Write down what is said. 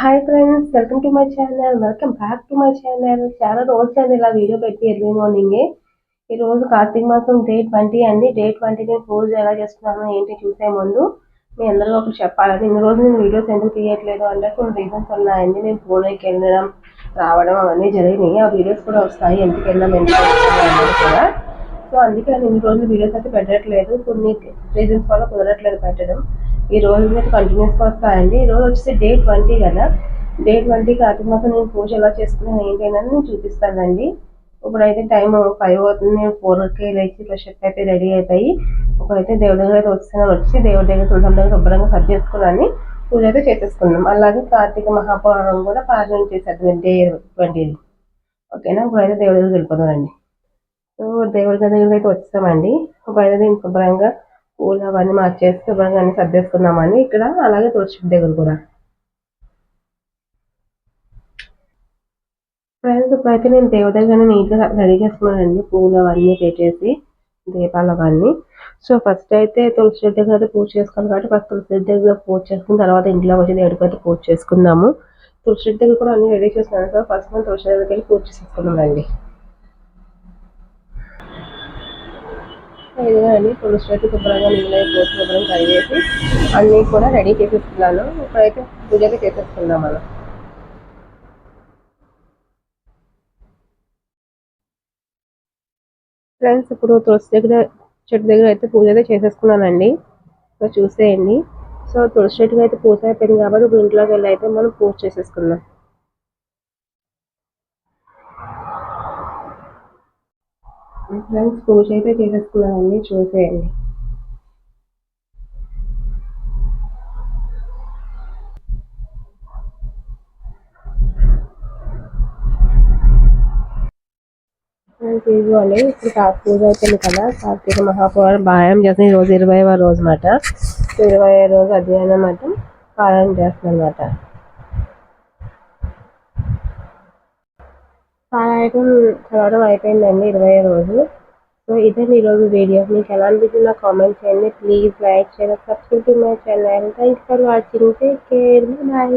Hi friends welcome to my channel welcome back to my channel చాలా రోజులు అండి ఇలా వీడియో పెట్టి ఎర్లీ మార్నింగే ఈ రోజు కార్తీక మాసం డే ట్వంటీ అండి. డే ట్వంటీ నేను పూజ ఎలా చేస్తున్నాను ఏంటి చూసే ముందు మీ అందరూ ఒకటి చెప్పాలని ఇన్ని రోజులు నేను వీడియోస్ ఎందుకు తీయట్లేదు అంటే కొన్ని రీజన్స్ ఉన్నాయండి. నేను పూణేకి వెళ్ళడం రావడం అవన్నీ జరిగినాయి. ఆ వీడియోస్ కూడా వస్తాయి. ఎందుకు వెళ్ళాం ఎందుకు కూడా. సో అందుకే నేను ఇన్ని రోజులు వీడియోస్ అయితే పెట్టట్లేదు. కొన్ని రీజన్స్ వల్ల కుదరట్లేదు పెట్టడం. ఈ రోజు మీద కంటిన్యూస్గా వస్తాయండి ఈ రోజు వచ్చేసి డే ట్వంటీ కదా. డే ట్వంటీ కార్తీక మాసం నేను పూజ ఎలా చేసుకున్నాను ఏంటైనా నేను చూపిస్తానండి. ఇప్పుడైతే టైం ఫైవ్ అవుతుంది నేను ఫోర్కి లేచి ఫ్రెష్ అయితే రెడీ అయిపోయి ఇప్పుడైతే దేవుడి దగ్గర అయితే వస్తున్నాను వచ్చి దేవుడి దగ్గర తులసం దగ్గర శుభ్రంగా సర్ది చేసుకున్నాను. పూజ అయితే చేసేసుకున్నాం. అలాగే కార్తీక మహాపురాణం కూడా పారాయణ చేసేది డే ట్వంటీ ఓకేనా? ఇప్పుడైతే దేవుడి దగ్గర వెళ్ళిపోతానండి సో దేవుడి దగ్గరికి అయితే వచ్చేసామండి. ఇప్పుడైతే నేను శుభ్రంగా పూలు అవన్నీ మార్చేసి శుభ్రంగా అన్ని సర్దేసుకుందామని ఇక్కడ అలాగే తులసి దగ్గర కూడా. ఫ్రెండ్స్ ఇప్పుడైతే నేను దేవుడి దగ్గర నీట్గా రెడీ చేసుకున్నానండి పూలు అవన్నీ పెట్టేసి దీపాలు అవన్నీ. సో ఫస్ట్ అయితే తులసి దగ్గర అయితే పూజ చేసుకోవాలి కాబట్టి ఫస్ట్ తులసి దగ్గర పూజ చేసుకున్న తర్వాత ఇంట్లో వచ్చి దేవుడికి అయితే పూజ చేసుకుందాము. తులసి దగ్గర కూడా అన్ని రెడీ చేసుకున్నాను సో ఫస్ట్ మనం తులసి దగ్గరికి వెళ్ళి పూజ చేసుకున్నామండి ఇదిగోండి తులసి అయితే శుభ్రంగా నీళ్ళు పోసి శుభ్రం కడిగేసి అన్నీ కూడా రెడీ చేసేస్తున్నాను ఇప్పుడైతే పూజ అయితే చేసేసుకుందాం మనం. ఫ్రెండ్స్ ఇప్పుడు తులసి దగ్గర చెట్టు దగ్గర అయితే పూజ అయితే చేసేసుకున్నానండి. సో చూసేయండి. సో తులసి చెట్టుకి అయితే పూజ అయిపోయింది కాబట్టి ఇప్పుడు ఇంట్లోకి వెళ్ళి అయితే మనం పూజ చేసేసుకుందాం. ఫ్రెండ్స్ పూజ అయితే చేసేసుకున్నానండి చూసేయండి. ఇదిగోండి ఇప్పుడు పూజ అయిపోయింది కదా. కార్తీక మహాపౌరం భాయం చేసిన ఈరోజు ఇరవైవ రోజు అనమాట ఇరవై రోజు అధ్యయనం మాత్రం పారాయణం చేస్తుంది అన్నమాట పారాయణం చదవడం అయిపోయిందండి ఇరవై రోజు సో ఇదే ఈరోజు వీడియో. మీకు ఎలా అనిపించిందో కామెంట్ చేయండి. ప్లీజ్ లైక్ చేయండి. Subscribe to my channel thanks for watching take care bye